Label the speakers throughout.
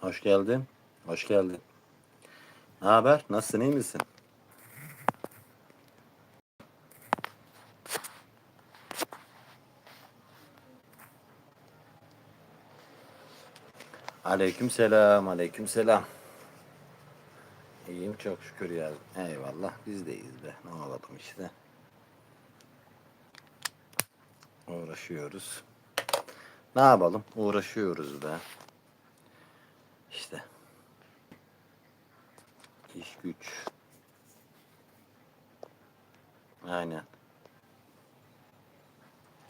Speaker 1: Hoş geldin. Hoş geldin. Ne haber? Nasılsın? iyi misin? Aleyküm selam. Aleyküm selam. İyiyim çok şükür ya. Eyvallah. Biz de iyiyiz be. Ne olalım işte. Uğraşıyoruz. Ne yapalım? Uğraşıyoruz be. İşte. İş güç. Aynen.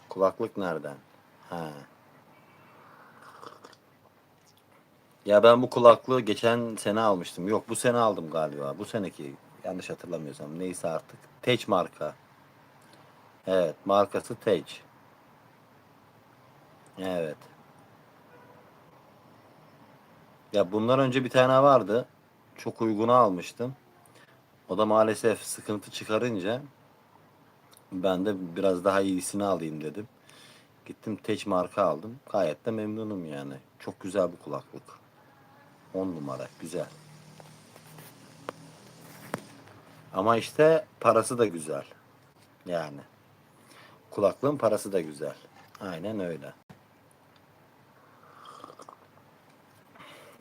Speaker 1: Kulaklık nereden? Ha. Ya ben bu kulaklığı geçen sene almıştım. Yok bu sene aldım galiba. Bu seneki yanlış hatırlamıyorsam. Neyse artık. Tej marka. Evet markası Tej. Evet. Ya bundan önce bir tane vardı. Çok uyguna almıştım. O da maalesef sıkıntı çıkarınca ben de biraz daha iyisini alayım dedim. Gittim Tej marka aldım. Gayet de memnunum yani. Çok güzel bir kulaklık. 10 numara. Güzel. Ama işte parası da güzel. Yani. Kulaklığın parası da güzel. Aynen öyle.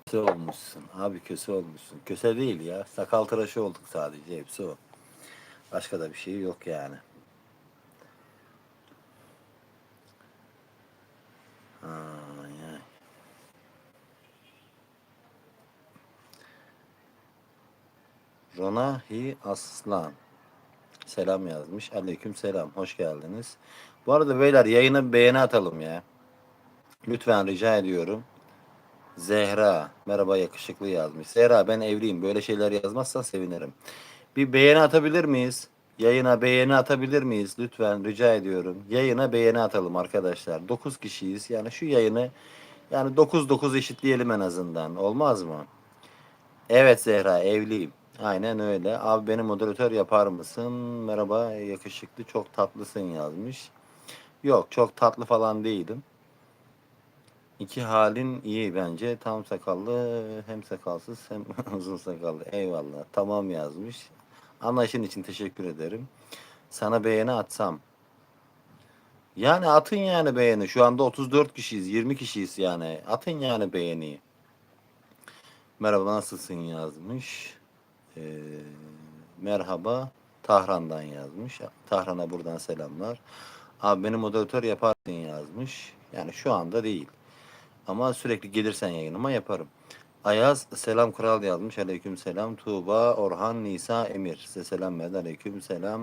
Speaker 1: Köse olmuşsun. Abi köse olmuşsun. Köse değil ya. Sakal tıraşı olduk sadece. Hepsi o. Başka da bir şey yok yani. Ay. Ronahi Aslan. Selam yazmış. Aleyküm selam. Hoş geldiniz. Bu arada beyler yayına beğeni atalım ya. Lütfen rica ediyorum. Zehra. Merhaba yakışıklı yazmış. Zehra ben evliyim. Böyle şeyler yazmazsan sevinirim. Bir beğeni atabilir miyiz? Yayına beğeni atabilir miyiz? Lütfen rica ediyorum. Yayına beğeni atalım arkadaşlar. 9 kişiyiz. Yani şu yayını yani 9-9 eşitleyelim en azından. Olmaz mı? Evet Zehra evliyim. Aynen öyle. Abi beni moderatör yapar mısın? Merhaba yakışıklı çok tatlısın yazmış. Yok çok tatlı falan değilim. İki halin iyi bence. Tam sakallı hem sakalsız hem uzun sakallı. Eyvallah. Tamam yazmış. Anlayışın için teşekkür ederim. Sana beğeni atsam. Yani atın yani beğeni. Şu anda 34 kişiyiz. 20 kişiyiz yani. Atın yani beğeniyi. Merhaba nasılsın yazmış. Ee, merhaba Tahran'dan yazmış. Tahran'a buradan selamlar. Abi beni moderatör yaparsın yazmış. Yani şu anda değil. Ama sürekli gelirsen yayınıma yaparım. Ayaz selam kral yazmış. Aleyküm selam. Tuğba, Orhan, Nisa, Emir. Size selam verdi. Aleyküm selam.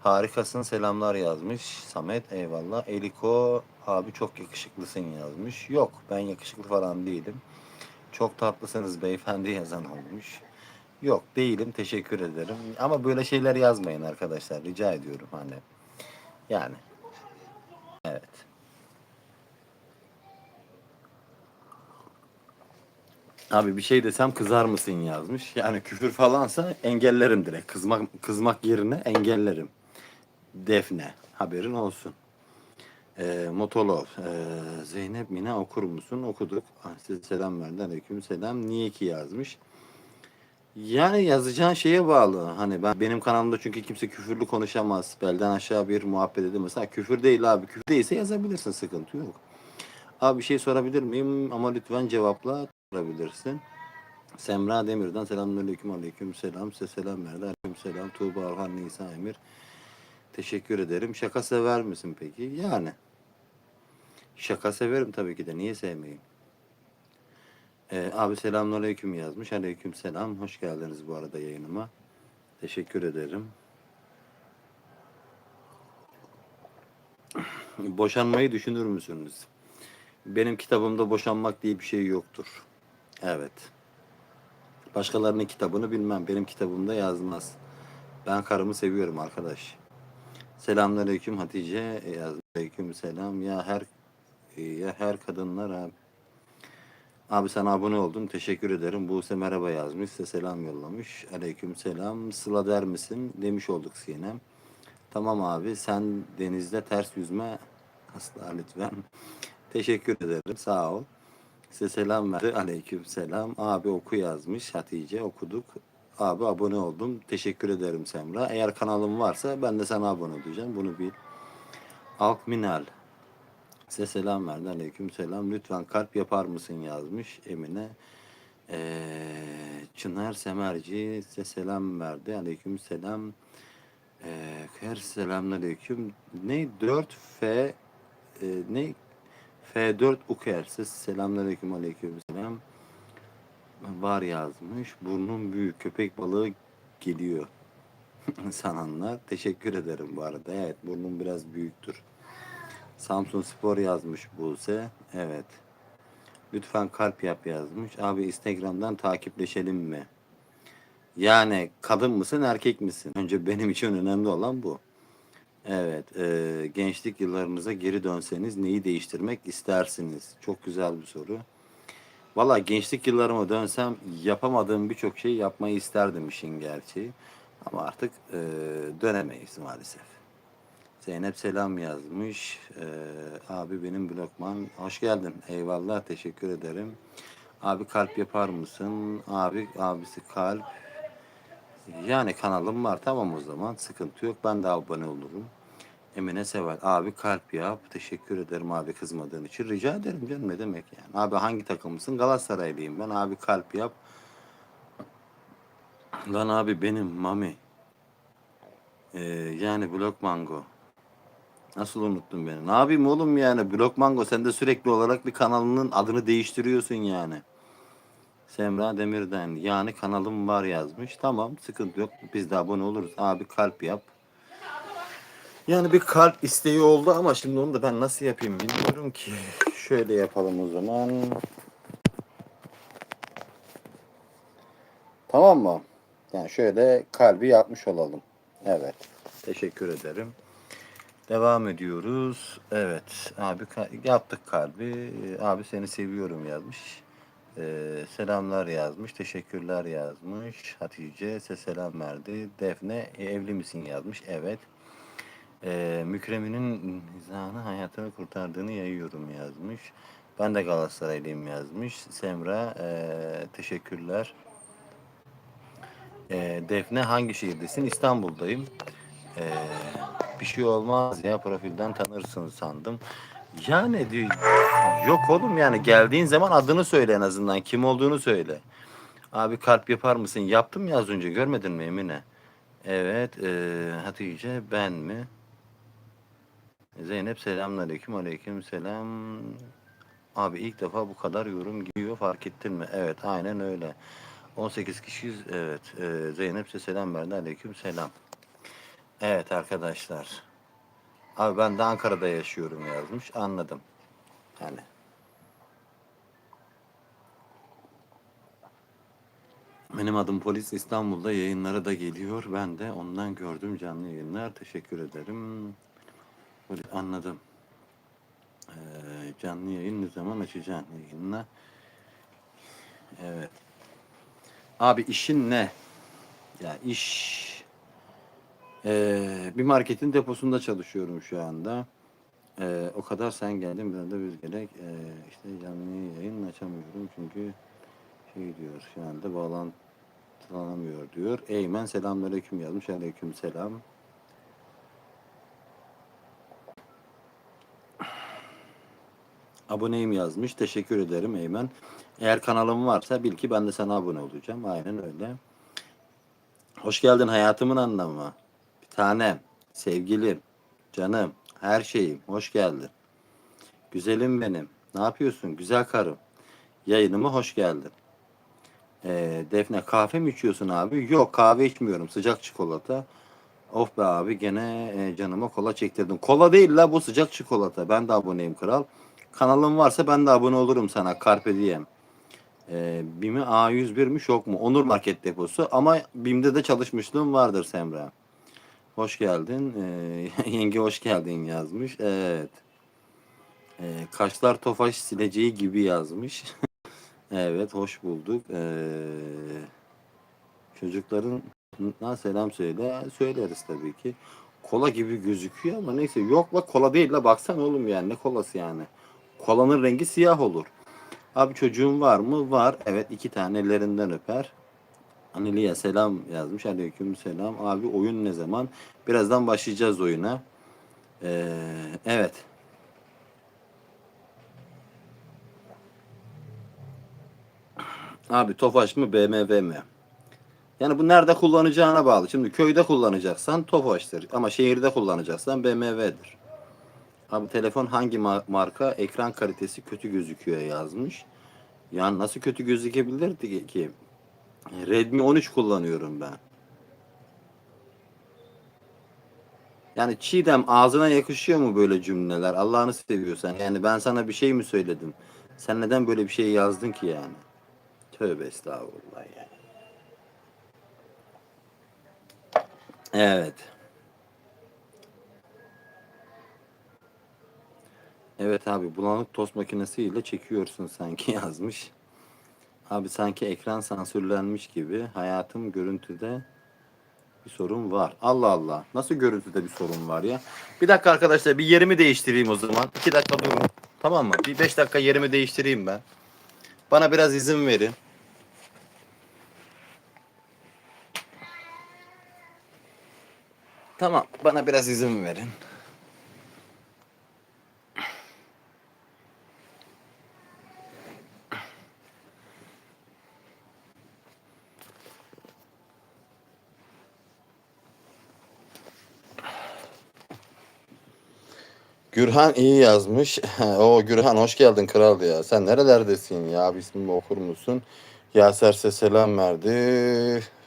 Speaker 1: Harikasın selamlar yazmış. Samet eyvallah. Eliko abi çok yakışıklısın yazmış. Yok ben yakışıklı falan değilim. Çok tatlısınız beyefendi yazan olmuş. Yok değilim teşekkür ederim. Ama böyle şeyler yazmayın arkadaşlar rica ediyorum hani. Yani. Evet. Abi bir şey desem kızar mısın yazmış. Yani küfür falansa engellerim direkt. Kızmak kızmak yerine engellerim. Defne haberin olsun. Ee, Motolov. Ee, Zeynep Mine okur musun? Okuduk. Ah, size selam verdi. Aleyküm selam. Niye ki yazmış? Yani yazacağın şeye bağlı. Hani ben benim kanalımda çünkü kimse küfürlü konuşamaz. Belden aşağı bir muhabbet edemez. Mesela küfür değil abi. Küfür değilse yazabilirsin. Sıkıntı yok. Abi bir şey sorabilir miyim? Ama lütfen cevapla sorabilirsin. Semra Demir'den selamünaleyküm aleyküm selam. Size selam verdi. Aleyküm selam. Tuğba Orhan Nisa Emir. Teşekkür ederim. Şaka sever misin peki? Yani. Şaka severim tabii ki de. Niye sevmeyeyim? Ee, abi selamünaleyküm yazmış. Aleyküm selam. Hoş geldiniz bu arada yayınıma. Teşekkür ederim. Boşanmayı düşünür müsünüz? Benim kitabımda boşanmak diye bir şey yoktur. Evet. Başkalarının kitabını bilmem. Benim kitabımda yazmaz. Ben karımı seviyorum arkadaş. Selamünaleyküm Hatice. Yazmış. Aleyküm selam. Ya her ya her kadınlar abi. Abi sana abone oldum. Teşekkür ederim. Buse merhaba yazmış. Size selam yollamış. Aleyküm selam. Sıla der misin? Demiş olduk Sinem. Tamam abi. Sen denizde ters yüzme asla lütfen. Teşekkür ederim. Sağ ol. Size selam verdi. Aleyküm selam. Abi oku yazmış Hatice. Okuduk. Abi abone oldum. Teşekkür ederim Semra. Eğer kanalım varsa ben de sana abone olacağım. Bunu bil. Alkminal. Size selam verdi. Aleyküm selam. Lütfen kalp yapar mısın yazmış Emine. Ee, Çınar Semerci size selam verdi. Aleyküm selam. Ee, her selamünaleyküm. Ne 4F e, ne F4 Uker size selamünaleyküm aleyküm selam. Var yazmış. Burnum büyük köpek balığı geliyor. Sananlar. Teşekkür ederim bu arada. Evet burnum biraz büyüktür. Samsun Spor yazmış Buse. Evet. Lütfen kalp yap yazmış. Abi Instagram'dan takipleşelim mi? Yani kadın mısın erkek misin? Önce benim için önemli olan bu. Evet. e, gençlik yıllarınıza geri dönseniz neyi değiştirmek istersiniz? Çok güzel bir soru. Valla gençlik yıllarıma dönsem yapamadığım birçok şey yapmayı isterdim işin gerçeği. Ama artık e, dönemeyiz maalesef. Zeynep selam yazmış. Ee, abi benim blokman. Hoş geldin. Eyvallah. Teşekkür ederim. Abi kalp yapar mısın? Abi abisi kalp. Yani kanalım var tamam o zaman. Sıkıntı yok. Ben de abone olurum. Emine Seval. Abi kalp yap. Teşekkür ederim abi kızmadığın için. Rica ederim canım ne demek yani. Abi hangi takımısın? Galatasaraylıyım ben. Abi kalp yap. Lan abi benim Mami. Ee, yani Blok Mango. Nasıl unuttun beni? Ne yapayım oğlum yani? Blok Mango sen de sürekli olarak bir kanalının adını değiştiriyorsun yani. Semra Demir'den yani kanalım var yazmış. Tamam sıkıntı yok. Biz de abone oluruz. Abi kalp yap. Yani bir kalp isteği oldu ama şimdi onu da ben nasıl yapayım bilmiyorum ki. Şöyle yapalım o zaman. Tamam mı? Yani şöyle kalbi yapmış olalım. Evet. Teşekkür ederim. Devam ediyoruz. Evet. Abi yaptık kalbi. Abi seni seviyorum yazmış. Ee, selamlar yazmış. Teşekkürler yazmış. Hatice size selam verdi. Defne "E, evli misin yazmış. Evet. Ee, Mükreminin nizanı hayatını kurtardığını yayıyorum yazmış. Ben de Galatasaraylıyım yazmış. Semra ee, teşekkürler. Ee, Defne hangi şehirdesin? İstanbul'dayım. Ee, bir şey olmaz ya profilden tanırsın sandım. Yani di- yok oğlum yani geldiğin zaman adını söyle en azından. Kim olduğunu söyle. Abi kalp yapar mısın? Yaptım ya az önce görmedin mi Emine? Evet ee, Hatice ben mi? Zeynep selamünaleyküm aleyküm selam. Abi ilk defa bu kadar yorum geliyor fark ettin mi? Evet aynen öyle. 18 kişiyiz. Evet. ee, Zeynep size selam verdi. Aleyküm selam. Evet arkadaşlar. Abi ben de Ankara'da yaşıyorum yazmış. Anladım. Yani. Benim adım Polis İstanbul'da yayınlara da geliyor. Ben de ondan gördüm canlı yayınlar. Teşekkür ederim. Anladım. Ee, canlı yayın ne zaman açacaksın yayınla? Evet. Abi işin ne? Ya iş ee, bir marketin deposunda çalışıyorum şu anda. Ee, o kadar sen geldin biraz da biz gerek. Ee, işte canlı yayın açamıyorum çünkü şey diyor şu anda bağlantılanamıyor diyor. Eymen selamünaleyküm yazmış. Aleyküm selam. Aboneyim yazmış. Teşekkür ederim Eymen. Eğer kanalım varsa bil ki ben de sana abone olacağım. Aynen öyle. Hoş geldin hayatımın anlamı. Bir tanem, sevgilim, canım, her şeyim. Hoş geldin. Güzelim benim. Ne yapıyorsun? Güzel karım. Yayınıma hoş geldin. Ee, Defne kahve mi içiyorsun abi? Yok kahve içmiyorum. Sıcak çikolata. Of be abi gene e, canıma kola çektirdin. Kola değil la bu sıcak çikolata. Ben de aboneyim kral. Kanalım varsa ben de abone olurum sana. Carpe diem. Ee, BİM'i A101'miş yok mu? Onur Market deposu. Ama BİM'de de çalışmışlığım vardır Semra. Hoş geldin. Ee, yenge hoş geldin yazmış. Evet. Ee, Kaşlar Tofaş sileceği gibi yazmış. evet hoş bulduk. Ee, çocukların selam söyle. Söyleriz tabii ki. Kola gibi gözüküyor ama neyse. Yok la kola değil la baksana oğlum yani. Ne kolası yani. Kolanın rengi siyah olur. Abi çocuğun var mı? Var. Evet iki tane ellerinden öper. Aniliye selam yazmış. Aleyküm selam. Abi oyun ne zaman? Birazdan başlayacağız oyuna. Ee, evet. Abi Tofaş mı BMW mi? Yani bu nerede kullanacağına bağlı. Şimdi köyde kullanacaksan Tofaş'tır. Ama şehirde kullanacaksan BMW'dir. Abi telefon hangi ma- marka? Ekran kalitesi kötü gözüküyor yazmış. Yani nasıl kötü gözükebilirdi ki? Redmi 13 kullanıyorum ben. Yani Çiğdem ağzına yakışıyor mu böyle cümleler? Allah'ını seviyorsan. Yani ben sana bir şey mi söyledim? Sen neden böyle bir şey yazdın ki yani? Tövbe estağfurullah yani. Evet. Evet abi bulanık tost makinesiyle çekiyorsun sanki yazmış. Abi sanki ekran sansürlenmiş gibi hayatım görüntüde bir sorun var. Allah Allah. Nasıl görüntüde bir sorun var ya? Bir dakika arkadaşlar bir yerimi değiştireyim o zaman. İki dakika durun. Tamam mı? Bir beş dakika yerimi değiştireyim ben. Bana biraz izin verin. Tamam. Bana biraz izin verin. Gürhan iyi yazmış. o Gürhan hoş geldin kral ya. Sen nerelerdesin ya? Bir ismimi okur musun? Yaserse selam verdi.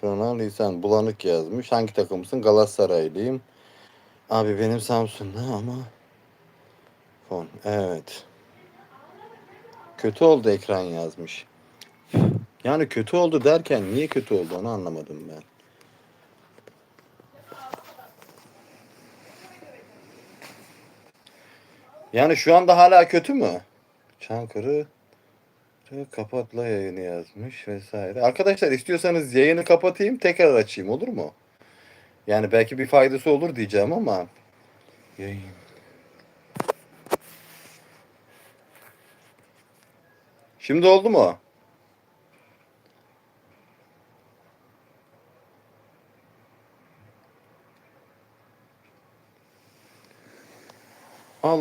Speaker 1: Ronald İhsan bulanık yazmış. Hangi takımsın? Galatasaraylıyım. Abi benim Samsun'da ama fon. Evet. Kötü oldu ekran yazmış. Yani kötü oldu derken niye kötü oldu onu anlamadım ben. Yani şu anda hala kötü mü? Çankırı kapatla yayını yazmış vesaire. Arkadaşlar istiyorsanız yayını kapatayım tekrar açayım olur mu? Yani belki bir faydası olur diyeceğim ama yayın. Şimdi oldu mu?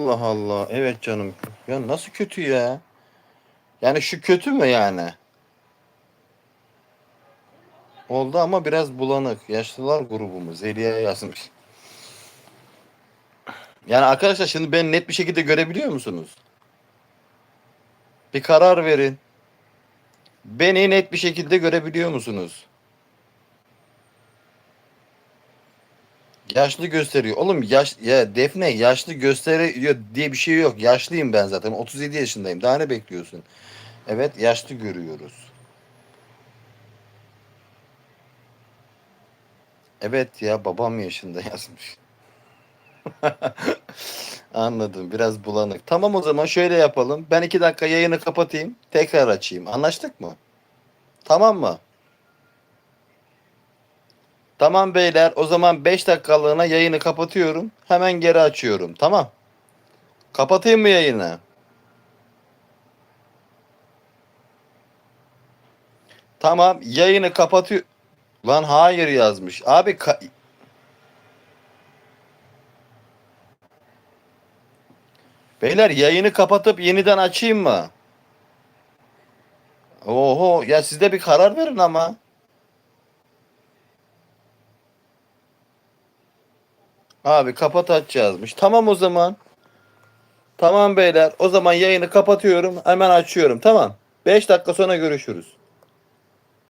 Speaker 1: Allah Allah. Evet canım. Ya nasıl kötü ya? Yani şu kötü mü yani? Oldu ama biraz bulanık. Yaşlılar grubumuz. Zeliha yazmış. Yani arkadaşlar şimdi beni net bir şekilde görebiliyor musunuz? Bir karar verin. Beni net bir şekilde görebiliyor musunuz? Yaşlı gösteriyor. Oğlum yaş ya Defne yaşlı gösteriyor diye bir şey yok. Yaşlıyım ben zaten. 37 yaşındayım. Daha ne bekliyorsun? Evet yaşlı görüyoruz. Evet ya babam yaşında yazmış. Anladım. Biraz bulanık. Tamam o zaman şöyle yapalım. Ben iki dakika yayını kapatayım. Tekrar açayım. Anlaştık mı? Tamam mı? Tamam beyler o zaman 5 dakikalığına yayını kapatıyorum. Hemen geri açıyorum. Tamam. Kapatayım mı yayını? Tamam yayını kapatıyor. Lan hayır yazmış. Abi ka- Beyler yayını kapatıp yeniden açayım mı? Oho ya siz de bir karar verin ama. Abi kapat aç yazmış. Tamam o zaman. Tamam beyler. O zaman yayını kapatıyorum. Hemen açıyorum. Tamam. 5 dakika sonra görüşürüz.